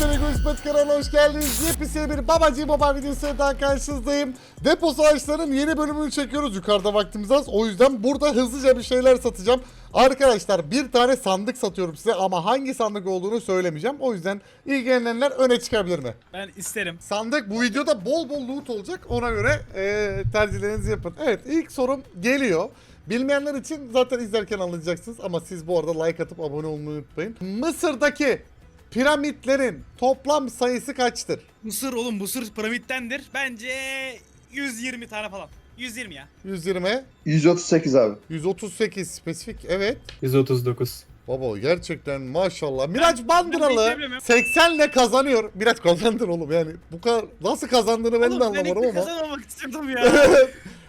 Arkadaşlar Ego İsmet kanalına hoş geldiniz. Yepyeni bir babacı baba videosuyla daha karşınızdayım. Depo savaşlarının yeni bölümünü çekiyoruz. Yukarıda vaktimiz az. O yüzden burada hızlıca bir şeyler satacağım. Arkadaşlar bir tane sandık satıyorum size ama hangi sandık olduğunu söylemeyeceğim. O yüzden ilgilenenler öne çıkabilir mi? Ben isterim. Sandık bu videoda bol bol loot olacak. Ona göre eee, tercihlerinizi yapın. Evet ilk sorum geliyor. Bilmeyenler için zaten izlerken anlayacaksınız ama siz bu arada like atıp abone olmayı unutmayın. Mısır'daki piramitlerin toplam sayısı kaçtır? Mısır oğlum Mısır piramittendir. Bence 120 tane falan. 120 ya. 120, 138 abi. 138 spesifik evet. 139. Baba gerçekten maşallah. Miraç Bandıralı ben beklemiyorum. 80 ile kazanıyor. Miraç kazandın oğlum yani. Bu kadar nasıl kazandığını ben de oğlum anlamadım ben ama. kazanmamak istiyordum ya.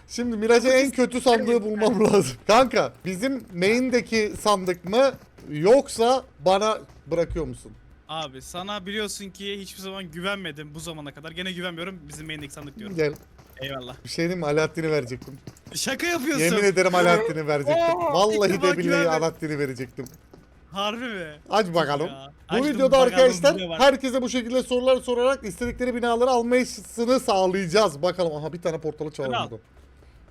Şimdi Miraç'a en kötü sandığı bulmam lazım. Kanka bizim main'deki sandık mı yoksa bana bırakıyor musun? Abi sana biliyorsun ki hiçbir zaman güvenmedim bu zamana kadar. Gene güvenmiyorum. Bizim main'deki sandık diyorum. Gel. Eyvallah. Bir şey diyeyim mi? Alaaddin'i verecektim. Şaka yapıyorsun. Yemin ederim Alaaddin'i verecektim. Oo, Vallahi ilk defa de billahi güvenmedim. Alaaddin'i verecektim. Harbi mi? Hadi bakalım. Ya, Bu açtım videoda bakalım arkadaşlar var. herkese bu şekilde sorular sorarak istedikleri binaları almasını sağlayacağız. Bakalım aha bir tane portalı çalmadım.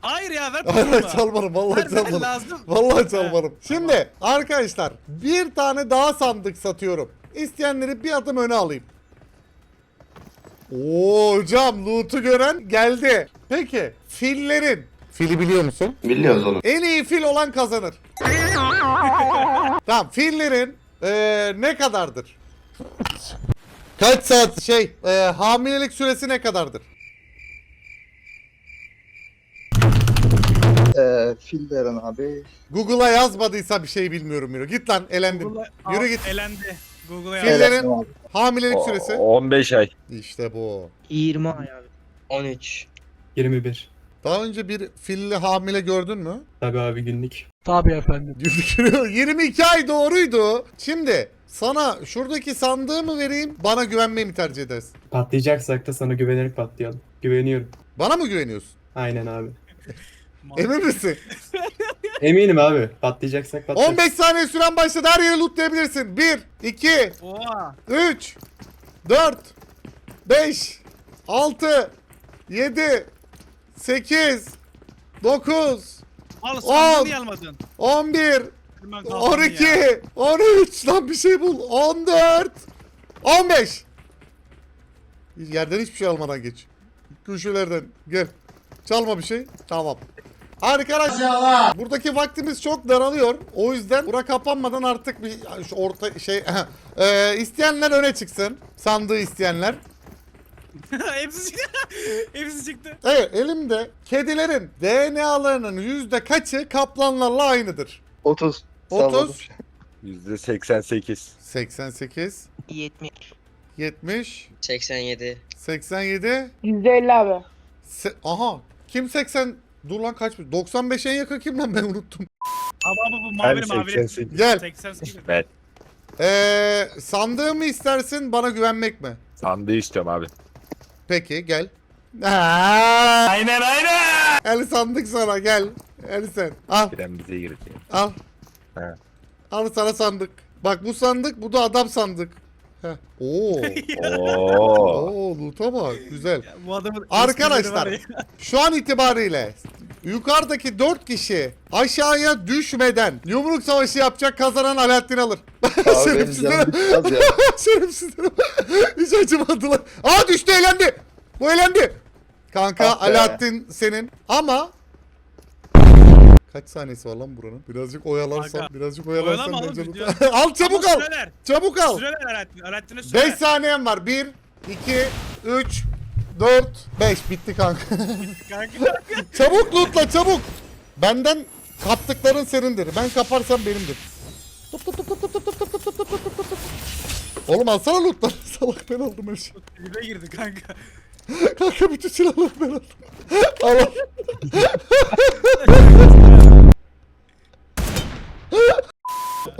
Hayır ya ver Hayır paramı. çalmadım vallahi Ver, ver çalmadım. lazım. Vallahi çalmadım. Şimdi arkadaşlar bir tane daha sandık satıyorum. İsteyenleri bir adım öne alayım. Oo hocam loot'u gören geldi. Peki fillerin Fili biliyor musun? Biliyoruz onu. En iyi fil olan kazanır. tamam fillerin eee, ne kadardır? Kaç saat şey eee, hamilelik süresi ne kadardır? Ee, Filderin abi. Google'a yazmadıysa bir şey bilmiyorum Miro. Git lan. Google'a- Yürü git. Elendi. Google'a. Fillerin- abi. Hamilelik O- süresi. 15 ay. İşte bu. 20 ay abi. 13. 21. Daha önce bir filli hamile gördün mü? Tabi abi günlük. Tabii efendim. 22 ay doğruydu. Şimdi sana şuradaki sandığı mı vereyim bana güvenmeyi mi tercih edersin? Patlayacaksak da sana güvenerek patlayalım. Güveniyorum. Bana mı güveniyorsun? Aynen abi. Emin misin? Eminim abi. Patlayacaksak patlarız. 15 saniye süren başladı her yeri lootlayabilirsin. 1, 2, Oha. 3, 4, 5, 6, 7, 8, 9, Al On. sandığı niye almadın? 11, Hemen kalktın 12, ya. 13 lan bir şey bul. 14, 15. Yerden hiçbir şey almadan geç. Köşelerden gel. Çalma bir şey. Tamam. Arkadaşlar buradaki vaktimiz çok daralıyor. O yüzden bura kapanmadan artık bir şu orta şey e, isteyenler öne çıksın. Sandığı isteyenler. Hepsi çıktı. Hepsi çıktı. Evet elimde kedilerin DNA'larının yüzde kaçı kaplanlarla aynıdır? 30. 30, %88. 88, 70. 70, 87. 87, %50 abi. Se- Aha. Kim 80? Dur lan kaç? 95 en yakın kim lan ben unuttum. Abi abi bu Ben mavili mavili. 88. Gel. 88. Ben Ee, sandığı mı istersin bana güvenmek mi? sandığı istiyorum abi. Peki gel. aynen aynen. El sandık sana gel. El sen. Al Tren bize girdi. al. He. Al sana sandık. Bak bu sandık bu da adam sandık. Heh. Oo. Oo. Oo loot'a bak güzel. Ya Bu adamın Arkadaşlar esprileri var ya. şu an itibariyle yukarıdaki 4 kişi aşağıya düşmeden yumruk savaşı yapacak kazanan Alaaddin alır. Abi benim Şerefsizler. canım bitmez ya. Şerefsizler. Hiç acımadılar. Aa düştü elendi. Bu elendi. Kanka Ah be. Alaaddin senin ama Kaç saniyesi var lan buranın? Birazcık oyalarsan, Kanka, birazcık oyalarsan oyalama oğlum, video- al çabuk al. Süreler. Çabuk al. Süreler Alaaddin. Alaaddin'e süreler. 5 saniyen var. 1 2 3 4 5 bitti kanka. Kanka. çabuk lootla çabuk. Benden kaptıkların senindir. Ben kaparsam benimdir. Tup tup tup tup tup tup tup tup tup tup tup tup tup tup. Oğlum alsana lootları. Salak ben aldım her şeyi. Dibe girdi kanka. Kanka bütün silahları ben aldım. Al al.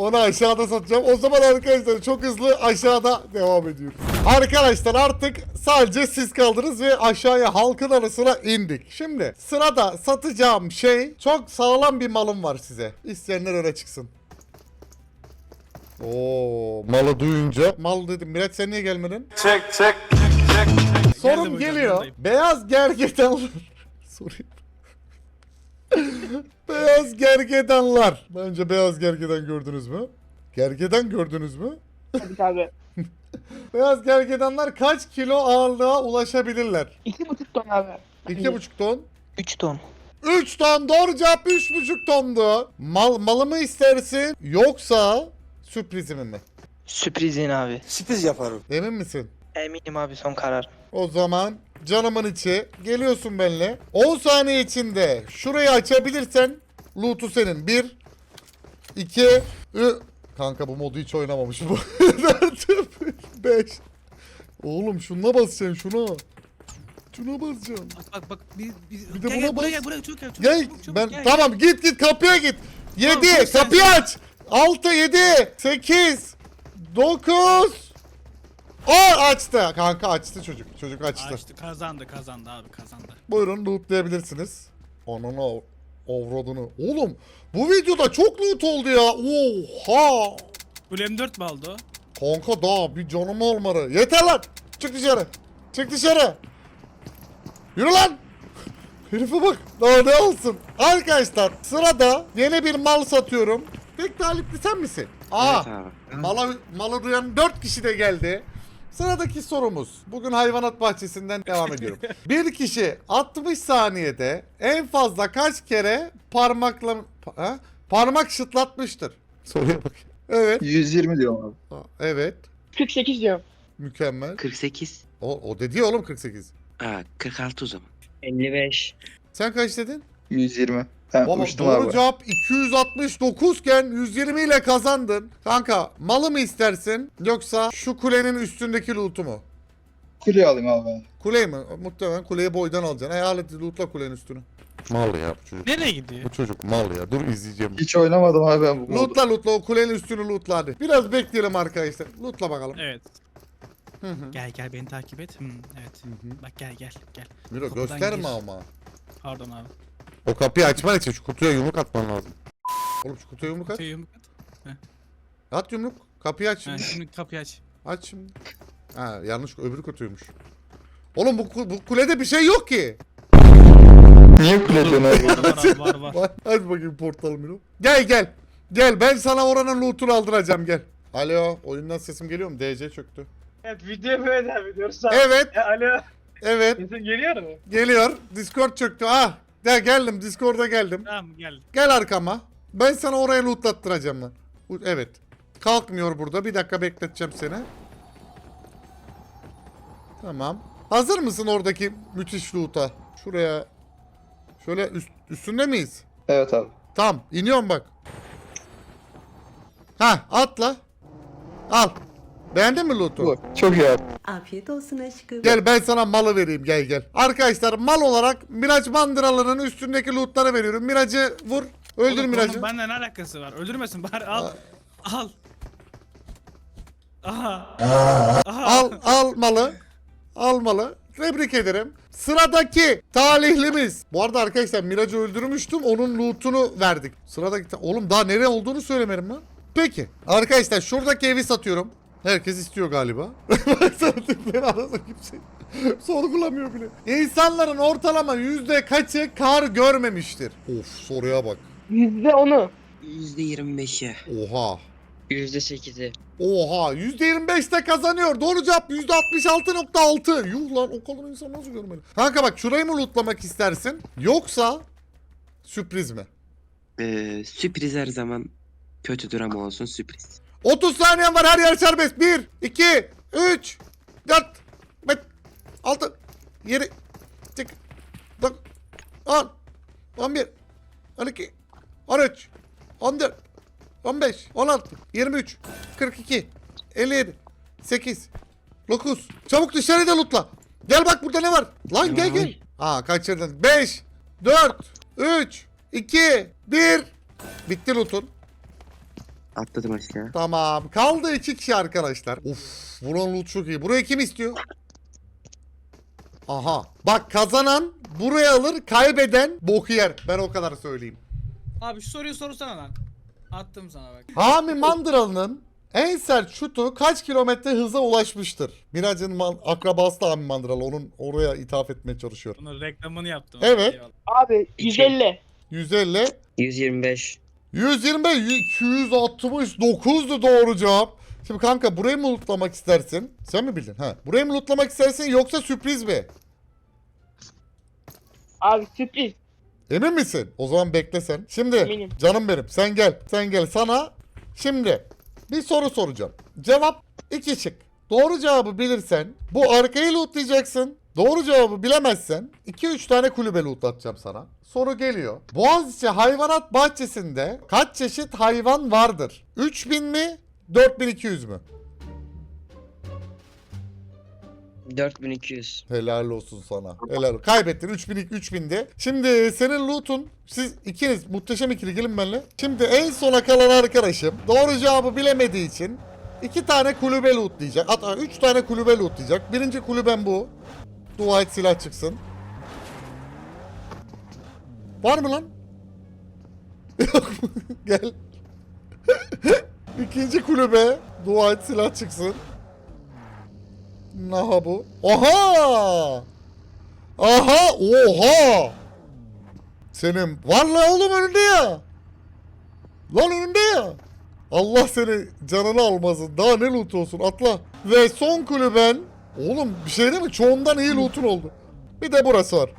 Onu aşağıda satacağım. O zaman arkadaşlar çok hızlı aşağıda devam ediyoruz. Arkadaşlar artık sadece siz kaldınız ve aşağıya halkın arasına indik. Şimdi sırada satacağım şey çok sağlam bir malım var size. İsteyenler öne çıksın. Oo, malı duyunca mal dedim. Miraç sen niye gelmedin? Geldim Sorum hocam, geliyor. buradayım. Beyaz gergedanlar. Sorayım. Beyaz gergedanlar. Bence beyaz gergedan gördünüz mü? Gergedan gördünüz mü? Tabii tabii. Beyaz gergedanlar kaç kilo ağırlığa ulaşabilirler? İki buçuk ton abi. 2,5 ton. 3 ton. 3 ton doğru cevap 3,5 tondu. Mal, malı mı istersin yoksa sürprizimi mi? Sürprizin abi. Emin misin? Eminim abi son karar. O zaman canımın içi geliyorsun benimle. 10 saniye içinde şurayı açabilirsen loot'u senin. 1 2 3 Kanka bu modu hiç oynamamış bu. 5 Oğlum şuna basacaksın şuna. Şuna basacaksın. Bak bak bak. Bir, bir, Bir de gel, buna gel, buraya gel buraya çabuk gel. Çabuk, Gel çabuk, çabuk, ben gel. tamam git git kapıya git. 7 Tamam, dur, sen- kapıyı aç. 6 7 8 9 10 açtı. Kanka açtı çocuk. Çocuk açtı. Açtı kazandı kazandı abi kazandı. Buyurun lootlayabilirsiniz. Av- avradını. Oğlum bu videoda çok loot oldu ya. Oha. Böyle M4 mi aldı o? Kanka daha bir canım olmadı. Yeter lan. Çık dışarı. Çık dışarı. Yürü lan. Herife bak. Daha ne olsun. Arkadaşlar sırada yeni bir mal satıyorum. Tek talipli sen misin? Aa. Malı, malı duyan 4 kişi de geldi. Sıradaki sorumuz. Bugün hayvanat bahçesinden devam ediyorum. bir kişi 60 saniyede en fazla kaç kere parmakla pa- ha? parmak şıtlatmıştır? Soruya bak. Evet. 120 diyorum abi. Evet. 48 diyorum. Mükemmel. 48. O, o dedi ya oğlum 48. Aa 46 o zaman. 55. Sen kaç dedin? 120. Ben Baba uçtum doğru abi. cevap 269 iken 120 ile kazandın. Kanka malı mı istersin yoksa şu kulenin üstündeki loot'u mu? Kuleyi alayım abi ben. Kuleyi mi? Muhtemelen kuleyi boydan alacaksın. E alet lootla kulenin üstünü. Mal ya bu çocuk. Nereye gidiyor? Bu çocuk mal ya. Dur izleyeceğim. Hiç oynamadım abi ben bu. Lootla lootla o kulenin üstünü lootla hadi. Biraz bekleyelim arkadaşlar. Lootla bakalım. Evet. Hı hı. Gel gel beni takip et. Hmm, evet. Hı hı. Bak gel gel gel. Miro Kapıdan gösterme gir. ama. Pardon abi. O kapıyı açman için şu kutuya yumruk atman lazım. Oğlum şu kutuya yumruk at. Kutuyu yumruk at. At yumruk. Kapıyı aç Ha, şimdi. şimdi kapıyı aç. Aç şimdi. Ha yanlış öbür kutuymuş. Oğlum bu, ku- bu kulede bir şey yok ki. Niye kule diyorsun abi? Var var var var. Bak, Aç bakayım portal Miro. Gel gel. Gel ben sana oranın lootunu aldıracağım gel. Alo oyundan sesim geliyor mu? DC çöktü. Evet video böyle devam ediyoruz. Evet E, alo. Evet Sesin geliyor mu? geliyor. Discord çöktü. Ah gel geldim Discord'a geldim. Tamam gel. Gel arkama. Ben sana oraya lootlattıracağım lan. Evet. Kalkmıyor burada. Bir dakika bekleteceğim seni. Tamam. Hazır mısın oradaki müthiş loot'a? Şuraya. Şöyle üst, üstünde miyiz? Evet abi. Tamam. iniyorum bak. Ha atla. Al. Beğendin mi loot'u? Çok iyi abi. Afiyet olsun aşkım. Gel ben sana malı vereyim gel gel. Arkadaşlar mal olarak Miraç Mandıralı'nın üstündeki lootları veriyorum. Miracı vur. Öldür Oğlum, Miracı. konunun Benden ne alakası var? Öldürmesin bari al. Al. Aha. Aha. Al al malı. Al malı. Tebrik ederim. Sıradaki talihlimiz. Bu arada arkadaşlar Mirac'ı öldürmüştüm. Onun loot'unu verdik. Sıradaki ta- Oğlum daha nereye olduğunu söylemedim lan. Peki. Arkadaşlar şuradaki evi satıyorum. Herkes istiyor galiba. Baksana tipleri arasında kimse sorgulamıyor bile. İnsanların ortalama yüzde kaçı kar görmemiştir? Of soruya bak. Yüzde onu. %25'e. Oha. %8'i. Oha %25'te kazanıyor. Doğru cevap %66.6. Yuh lan o kadar insan nasıl görmeli? Kanka bak şurayı mı lootlamak istersin? Yoksa sürpriz mi? Ee, sürpriz her zaman kötüdür ama olsun sürpriz. 30 saniyen var her yer serbest. 1, 2, 3, 4, 5, 6, 7, 8, 9, 10, 11, 12, 13, 14, 15, 16, 23, 42, 57, 8, 9. Çabuk dışarıda lootla. Gel bak burada ne var? Lan gel gel. Aa kaçırdın. 5, 4, 3, 2, 1. Bitti lootun. Atladım aşağı. Tamam. Kaldı iki kişi arkadaşlar. Uf, buranın loot çok iyi. Burayı kim istiyor? Aha. Bak kazanan buraya alır, kaybeden boku yer. Ben o kadar söyleyeyim. Abi şu soruyu sorsana lan. Attım sana bak. Hami Mandıralı'nın En sert şutu kaç kilometre hıza ulaşmıştır? Miraç'ın man- akrabası da Ami Mandıralı. Onun oraya ithaf etmeye çalışıyor. Bunun reklamını yaptım. Evet. Eyvallah. Abi 150. 150. 125. 125, 269'du doğru cevap. Şimdi kanka burayı mı lootlamak istersin? Sen mi bildin? Ha. Burayı mı lootlamak istersin yoksa sürpriz mi? Abi sürpriz. Emin misin? O zaman bekle sen. Şimdi Eminim. canım benim sen gel. Sen gel sana. Şimdi bir soru soracağım. Cevap iki şık. Doğru cevabı bilirsen bu arkayı lootlayacaksın. Doğru cevabı bilemezsen 2-3 tane kulübe lootlatacağım sana. Soru geliyor. Boğaziçi Hayvanat Bahçesi'nde kaç çeşit hayvan vardır? 3000 mi? 4200 mü? 4200. Helal olsun sana. Helal. Kaybettin 3000 3000'de. Şimdi senin loot'un siz ikiniz muhteşem ikili gelin benimle. Şimdi en sona kalan arkadaşım doğru cevabı bilemediği için iki tane kulübe lootlayacak. Hatta üç tane kulübe lootlayacak. Birinci kulüben bu. Dua silah çıksın. Var mı lan? Yok mu? Gel. İkinci kulübe. Dua et silah çıksın. Naha bu. Aha! Aha! Oha! Senin var la oğlum önünde ya. Lan önünde ya. Allah seni canını almasın. Daha ne loot olsun atla. Ve son kulüben. Oğlum bir şey değil mi? Çoğundan iyi loot'un oldu. Bir de burası var.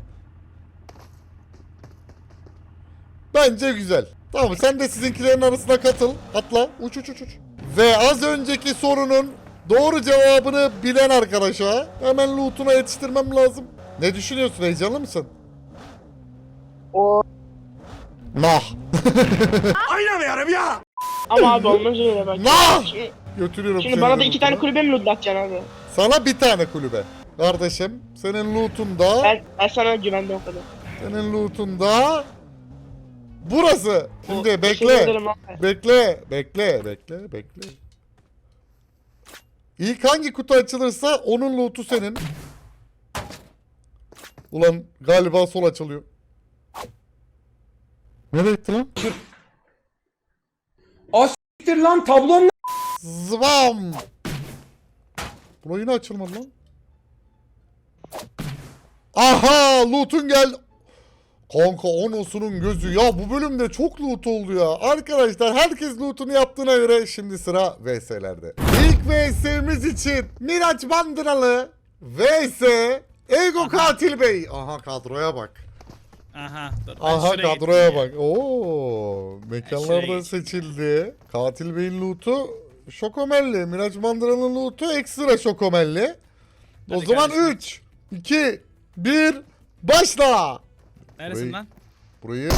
Bence güzel. Tamam sen de sizinkilerin arasına katıl. Atla. Uç uç uç uç. Ve az önceki sorunun doğru cevabını bilen arkadaşa hemen loot'una yetiştirmem lazım. Ne düşünüyorsun? Heyecanlı mısın? O Nah. ama abi olmaz öyle bak. Nah! Şimdi, Götürüyorum şimdi seni bana da iki tane kulübe mi lootlatacaksın abi? Sana bir tane kulübe. Kardeşim senin loot'unda Ben, ben sana güvendim o kadar. senin loot'unda burası. Şimdi Teşekkür bekle. Bekle, bekle, bekle, bekle. İlk hangi kutu açılırsa onun loot'u senin. Ulan galiba sol açılıyor. Nereye gitti lan? Siktir lan tablom Zvam! Buna yine açılmadı lan. Aha! Loot'un geldi. Kanka onosunun gözü. Ya bu bölümde çok loot oldu ya. Arkadaşlar herkes loot'unu yaptığına göre şimdi sıra VS'lerde. İlk VS'miz için Miraç Bandıralı vs Ego Katil Bey. Aha kadroya bak. Aha. Dur, Aha kadroya bak. Oo, mekanlar şuraya da geçeyim. seçildi. Katil Bey'in loot'u şokomelli. Miraç Mandıra'nın loot'u ekstra şokomelli. O Hadi zaman kardeşim. 3, 2, 1, başla. Neresin Burayı- lan? Burayı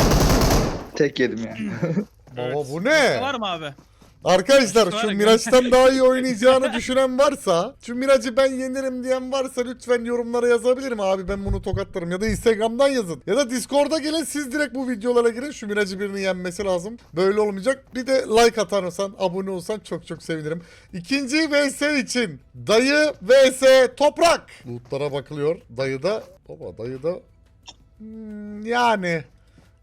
Tek yedim ya. baba Evet. bu ne? Var mı abi? Arkadaşlar şu Miraç'tan daha iyi oynayacağını düşünen varsa, şu Miraç'ı ben yenirim diyen varsa lütfen yorumlara yazabilir mi abi ben bunu tokatlarım ya da Instagram'dan yazın. Ya da Discord'a gelin siz direkt bu videolara girin şu Miraç'ı birinin yenmesi lazım. Böyle olmayacak. Bir de like atarsan, abone olsan çok çok sevinirim. İkinci VS için dayı VS toprak. Lootlara bakılıyor. Dayı da baba dayı da Hmm, yani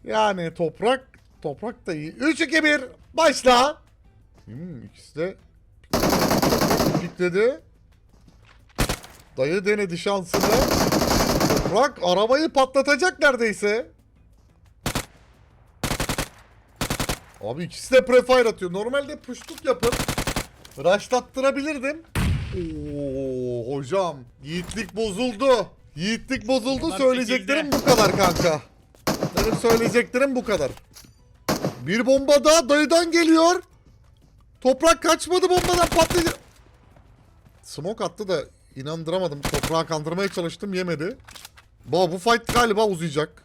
yani toprak toprak da iyi. 3 2 1 başla. Hmm, ikisi de pikledi. Dayı denedi şansını. Toprak arabayı patlatacak neredeyse. Abi ikisi de prefire atıyor. Normalde puştuk yapıp rushlattırabilirdim. Oo hocam. Yiğitlik bozuldu. Yiğitlik bozuldu. Bunlar Söyleyeceklerim çekildi. bu kadar kanka. Benim söyleyeceklerim bu kadar. Bir bomba daha dayıdan geliyor. Toprak kaçmadı bombadan patlayacak. Smoke attı da inandıramadım. Toprağı kandırmaya çalıştım yemedi. Baba bu fight galiba uzayacak.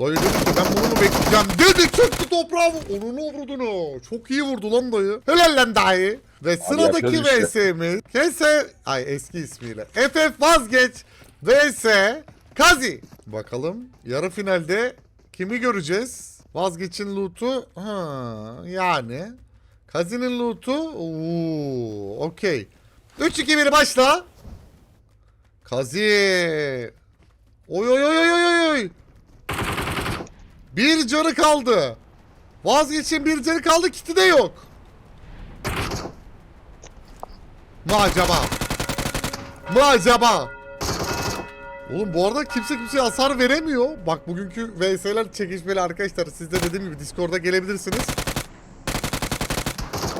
Dayı dedi ki ben bunu mu bekleyeceğim dedi çöktü toprağı vur- Onun vurdunu. Çok iyi vurdu lan dayı. Helal lan dayı. Ve sıradaki işte. VS'miz Kese ay eski ismiyle FF vazgeç vs Kazi. Bakalım yarı finalde kimi göreceğiz? Vazgeç'in loot'u ha yani Kazi'nin loot'u ooo okey. 3 2 1 başla. Kazi. Oy oy oy oy oy oy. Bir canı kaldı. Vazgeçin bir canı kaldı kiti de yok. Mı acaba? Mı acaba? Oğlum bu arada kimse kimseye hasar veremiyor. Bak bugünkü VS'ler çekişmeli arkadaşlar. Siz de dediğim gibi Discord'a gelebilirsiniz.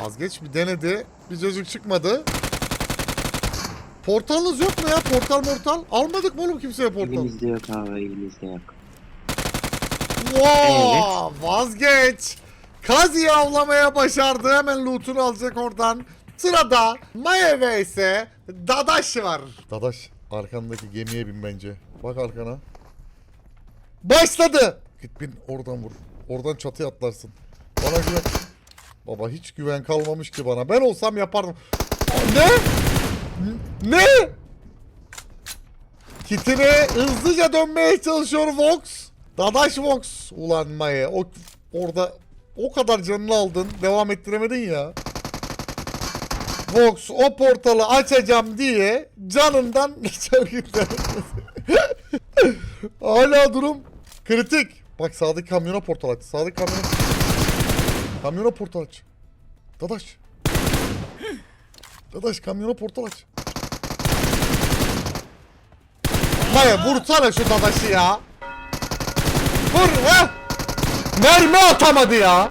Vazgeç bir denedi. Bir çocuk çıkmadı. Portalınız yok mu ya? Portal mortal. Almadık mı oğlum kimseye portal? Elimizde yok abi elimizde yok. Wow, vazgeç. Kazi'yi avlamaya başardı. Hemen loot'unu alacak oradan. Sırada Maya vs Dadaş var. Dadaş arkandaki gemiye bin bence. Bak arkana. Başladı. Git bin oradan vur. Oradan çatıya atlarsın. Bana güven. Baba hiç güven kalmamış ki bana. Ben olsam yapardım. Ne? Ne? Kitine hızlıca dönmeye çalışıyor Vox. Dadaş Vox. Ulan Maya o orada o kadar canını aldın. Devam ettiremedin ya. Vox o portalı açacağım diye canından çekildi. Hala durum kritik. Bak sağdaki kamyona portal aç. Sağdaki kamyona Kamyona portal aç. Dadaş. Dadaş kamyona portal aç. Maya vursana şu dadaşı ya. Vur ha. Mermi atamadı ya.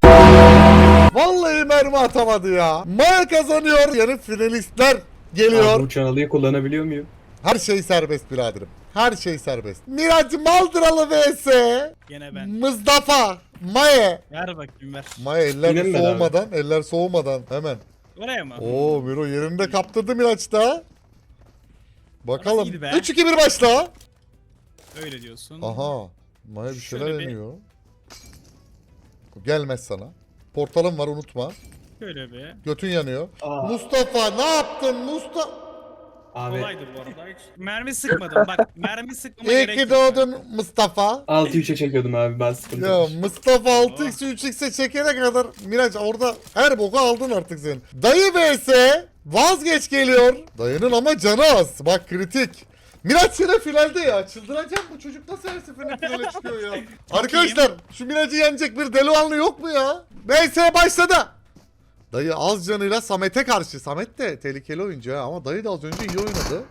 Vallahi mermi atamadı ya. Maya kazanıyor. Yarı finalistler geliyor. Abi uçan alıyı kullanabiliyor muyum? Her şey serbest biraderim. Her şey serbest. Miraç Maldıralı vs. Gene ben. Mustafa. Maya. Ver bakayım ver. Maya eller mi ben soğumadan, eller soğumadan hemen. Oraya mı? Oo Miro yerinde kaptırdı Miraç'ta. Bakalım. Orası iyiydi be. 3-2-1 başla. Öyle diyorsun. Aha. Maya bir şeyler Şöyle bir- deniyor. Gelmez sana. Portalım var unutma. Şöyle bir. Götün yanıyor. Aa. Mustafa ne yaptın Mustafa? Abi Kolaydı bu arada. Hiç mermi sıkmadım. Bak mermi sıkmama İyi gerek ki yok. doğdun Mustafa. 6-3'e çekiyordum abi ben sıkıntı Ya. Mustafa 6x 3x'e çekene kadar Miraç orada her boku aldın artık sen. Dayı vs vazgeç geliyor. Dayının ama canı az. Bak kritik. Miraç yine finalde ya. Çıldıracağım bu çocuk nasıl her seferinde finale çıkıyor ya. Arkadaşlar şu Miraç'ı yenecek bir delikanlı yok mu ya? VS başladı. Dayı az canıyla Samet'e karşı. Samet de tehlikeli oyuncu ama dayı da az önce iyi oynadı.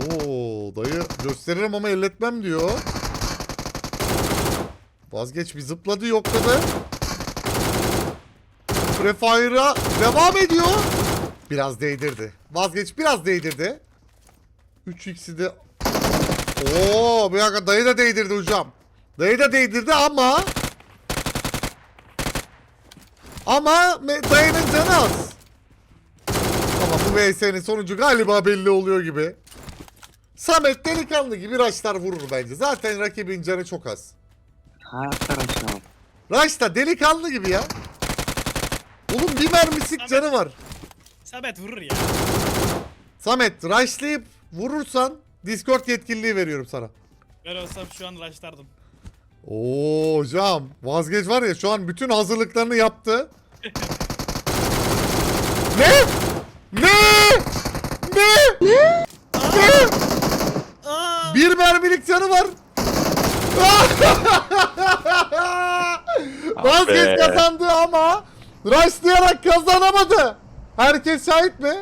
Oo dayı gösteririm ama elletmem diyor. Vazgeç bir zıpladı yokladı. Prefire'a devam ediyor. Biraz değdirdi. Vazgeç biraz değdirdi. 3x'i de... Oo bir dakika dayı da değdirdi hocam. Dayı da değdirdi ama... Ama me- dayının canı az. Ama bu VS'nin sonucu galiba belli oluyor gibi. Samet delikanlı gibi raşlar vurur bence. Zaten rakibin canı çok az. Arkadaşlar. Raş da delikanlı gibi ya. Oğlum bir mermisik canı var. Sabet vurur ya. Samet raşlayıp vurursan Discord yetkililiği veriyorum sana. Ben olsam şu an rushlardım. Oo hocam vazgeç var ya şu an bütün hazırlıklarını yaptı. ne? Ne? Ne? Ne? Aa! Bir mermilik canı var. Vazgeç kazandı ama rushlayarak kazanamadı. Herkes şahit mi?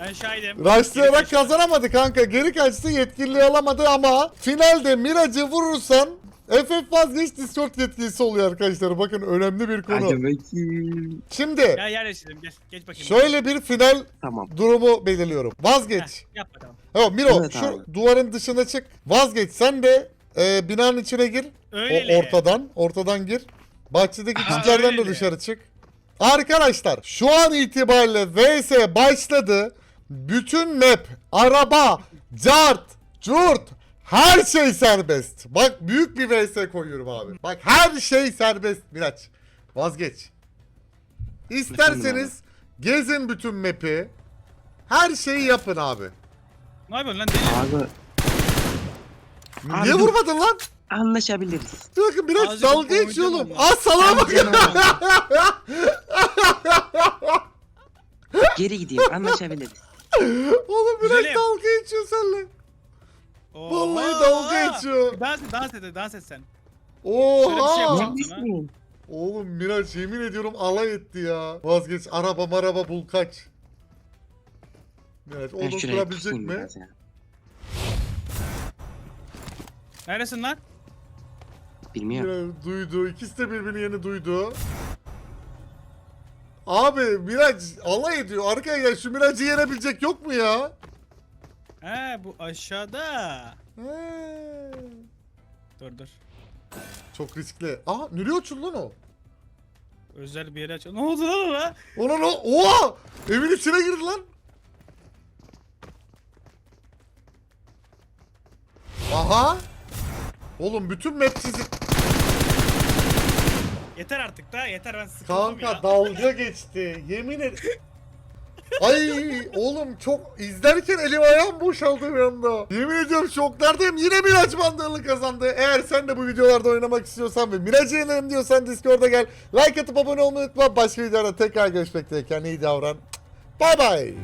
Ben şahidim. Rushlayarak kazanamadı kanka. Geri kaçtı yetkililiği alamadı ama finalde Mirac'ı vurursan FF vazgeç Discord yetkilisi oluyor arkadaşlar. Bakın önemli bir konu. Hadi bakayım. Şimdi Ya yerleşelim gel. Geç bakayım. şöyle bir final Tamam. durumu belirliyorum. Vazgeç. Heh, yap bakalım. Ha, Miro Evet şu abi. duvarın dışına çık. Vazgeç. Sen de e, binanın içine gir. Öyle. O ortadan, ortadan gir. Bahçedeki Ha, çitlerden de öyle. dışarı çık. Arkadaşlar şu an itibariyle VS başladı. Bütün map, araba, cart, curt, her şey serbest. Bak büyük bir VS koyuyorum abi. Bak her şey serbest Miraç. Vazgeç. İsterseniz gezin bütün map'i. Her şeyi yapın abi. Ne yapıyorsun lan deli? Abi Abi Niye dur. vurmadın lan? anlaşabiliriz. Bakın biraz Azıcık dalga geçiyor oğlum. ama. Aa salağa bak. Geri gideyim anlaşabiliriz. Oğlum biraz Güzelim. dalga geçiyor seninle. Vallahi Oha! dalga geçiyor. Dans et, dans et, dans et sen. Oha. Şöyle bir şey yapacağım. Neredesin? Oğlum Miraç yemin ediyorum alay etti ya. Vazgeç araba maraba bul kaç. Miraç Ben onu şuraya kurabilecek mi? biraz ya. Neredesin lan? Bilmiyorum. Miraç duydu. İkisi de birbirini yeni duydu. Abi Miraç alay ediyor. Arkaya gel şu Miraç'ı yenebilecek yok mu ya? He bu aşağıda. He. Dur dur. Çok riskli. Aa nereye uçuldu lan o? Özel bir yere aç. Ne oldu lan ona? Ona ne? Oha! Evin içine girdi lan. Aha! Oğlum bütün map çizik. Yeter artık da yeter ben sıkıldım Kanka ya. dalga geçti. Yemin et. Ay oğlum çok izlerken elim ayağım boşaldı bir anda. Yemin ediyorum şoklardayım. Yine Miraç Bandırlı kazandı. Eğer sen de bu videolarda oynamak istiyorsan ve Miraç'ı yenelim diyorsan Discord'a gel. Like atıp abone olmayı unutma. Başka videoda tekrar görüşmek dileğiyle. Kendine iyi davran. Bay bay.